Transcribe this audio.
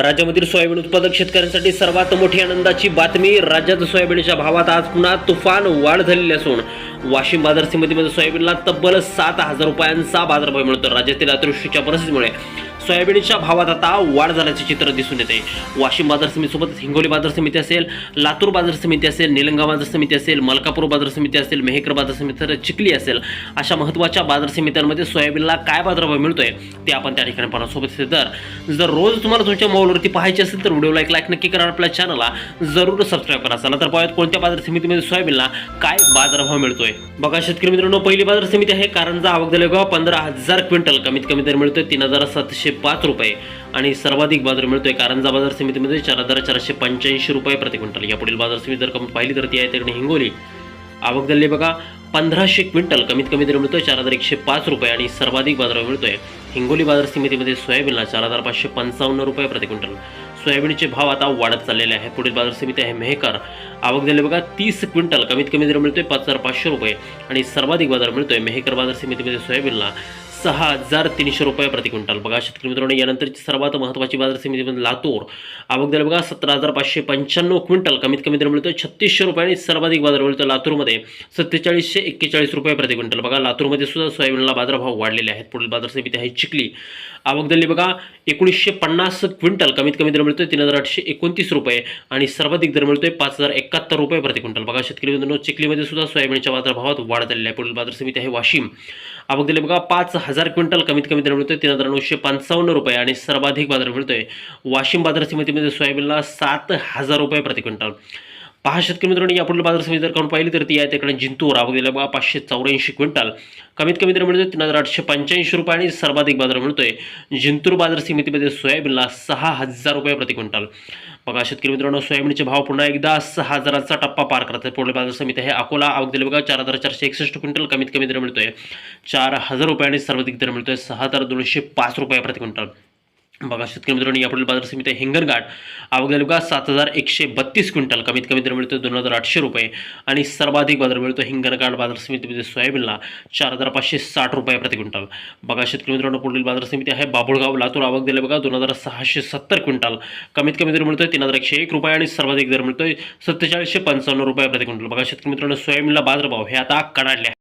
राज्यामधील सोयाबीन उत्पादक शेतकऱ्यांसाठी सर्वात मोठी आनंदाची बातमी राज्यात सोयाबीनच्या भावात आज पुन्हा तुफान वाढ झालेली असून वाशिम बाजार समितीमध्ये सोयाबीनला तब्बल सात हजार रुपयांचा बाजारभाव मिळतो. राज्यातील अतिवृष्टीच्या परिस्थितीमुळे सोयाबीनच्या भावात आता वाढ झाल्याचे चित्र दिसून येते. वाशिम बाजार समितीसोबतच हिंगोली बाजार समिती असेल लातूर बाजार समिती असेल निलंगा बाजार समिती असेल मलकापूर बाजार समिती असेल मेहकर बाजार समिती असेल, चिखली असेल. अशा महत्त्वाच्या बाजार समित्यांमध्ये सोयाबीनला काय बाजारभाव मिळतोय ते आपण त्या ठिकाणी पाहणार. सोबत असेल तर जर रोज तुम्हाला तुमच्या मोबाईलवरती पाहायचे असेल तर व्हिडिओला एक लाईक नक्की करा आपल्या चॅनलला जरूर सबस्क्राईब करा. चला तर पाहूयात कोणत्या बाजार समितीमध्ये सोयाबीनला काय बाजारभाव मिळतोय. बघा शेतकरी मित्रांनो पहिली बाजार समिती आहे कारंजा आवक दिले पंधरा हजार क्विंटल. कमीत कमी दर मिळतोय तीन हजार सातशे पाच रुपये. आणि सर्वाधिक बाजार मिळतोय कारंजा बाजार समितीमध्ये चार हजार चारशे पंच्याऐंशी रुपये प्रति क्विंटल. या पुढील बाजार समिती जर कमी पाहिली तर ती आहे तिकडे हिंगोली. आवक दिली बघा पंधराशे क्विंटल कमीत कमी दर मिळतोय चार हजार एकशे पाच रुपये आणि सर्वाधिक बाजार मिळतोय. हिंगोली बाजार समितीमध्ये सोयाबीनला चार हजार पाचशे पंचावन्न रुपये प्रति क्विंटल. सोयाबीनचे भाव आता वाढत चाललेले आहे पुढील बाजार समिती आहे मेहकर. आवक दिले बघा तीस क्विंटल कमीत कमी दर मिळतोय पाच हजार पाचशे रुपये. आणि सर्वाधिक बाजार मिळतोय मेहकर बाजार समितीमध्ये सोयाबीनला. सहा हजार तीनशे रुपये प्रति क्विंटल. बघा शेतकरी मित्रांनो यानंतरची सर्वात महत्त्वाची बाजार समितीमध्ये म्हणजे लातूर. आवक दर बघा सतरा हजार पाचशे पंच्याण्णव क्विंटल. कमीत कमी दर मिळतो छत्तीसशे रुपये आणि सर्वाधिक बाजार मिळतो लातूरमध्ये. सत्तेचाळीसशे एक्केचाळीस रुपये प्रति क्विंटल. बघा लातूरमध्ये सुद्धा सोयाबीनला बाजारभाव वाढलेले आहेत. पुढील बाजार समिती आहे चिखली. आवक दिली बघा एकोणीसशे पन्नास क्विंटल. कमीत कमी दर मिळतोय तीन हजार आठशे एकोणतीस रुपये आणि सर्वाधिक दर मिळतोय पाच हजार एकाहत्तर रुपये प्रति क्विंटल. बघा शेतकरी मित्रांनो चिखलीमध्ये सुद्धा सोयाबीनच्या बाजारभावात वाढ झालेली आहे. पुढील बाजार समिती आहे वाशिम. आवक दिले. बघा पाच हजार क्विंटल कमीत कमी दर मिळतोय. तीन हजार नऊशे पंचावन्न रुपये आणि सर्वाधिक बाजार मिळतोय. वाशिम बाजार समितीमध्ये सोयाबीनला सात हजार रुपये प्रति क्विंटल. पहा शेतकरी मित्रांनो यापुढील बाजार समिती जर काढून पाहिली तर ती आहे त्याकडे जिंतूर आवक दिल्या बघा पाचशे चौऱ्याऐंशी क्विंटल. कमीत कमी दर मिळतोय तीन हजार आठशे पंच्याऐंशी रुपये आणि सर्वाधिक बाजार मिळतोय जिंतूर बाजार समितीमध्ये सोयाबीनला सहा हजार रुपये प्रति क्विंटल. बघा शेतकरी मित्रांनो सोयाबीनचे भाव पुन्हा एकदा सहा हजाराचा टप्पा पार करतात. पुढे बाजार समिती आहे अकोला. आवक दिले बघा चार हजार चारशे एकसष्ट क्विंटल कमीत कमी दर मिळतोय. चार हजार रुपये आणि सर्वाधिक दर मिळतोय. सहा हजार दोनशे पाच रुपये प्रति क्विंटल. बघा शेतकरी मित्रांनो यापुढील बाजार समिती हिंगरघाट हिंगणघाट. आवक बघा सात हजार एकशे बत्तीस क्विंटल. कमीत कमी दर मिळतो दोन हजार आठशे रुपये. आणि सर्वाधिक बाजार मिळतो हिंगणघाट बाजार समितीमध्ये सोयाबीनला. चार हजार पाचशे साठ रुपये प्रति क्विंटल. बघा शेतकरी मित्रांनो पुढील बाजार समिती आहे बाबुळगाव. लातूर आवक दिले बघा दोन हजार सहाशे सत्तर क्विंटल. कमीत कमी दर मिळतोय तीन हजार एकशे एक रुपये आणि सर्वाधिक दर मिळतोय सत्तेचाळीसशे पंचावन्न रुपये प्रति क्विंटल. बघा शेतकरी मित्रांनो सोयाबीनला बाजारभाव हे आता कडाडले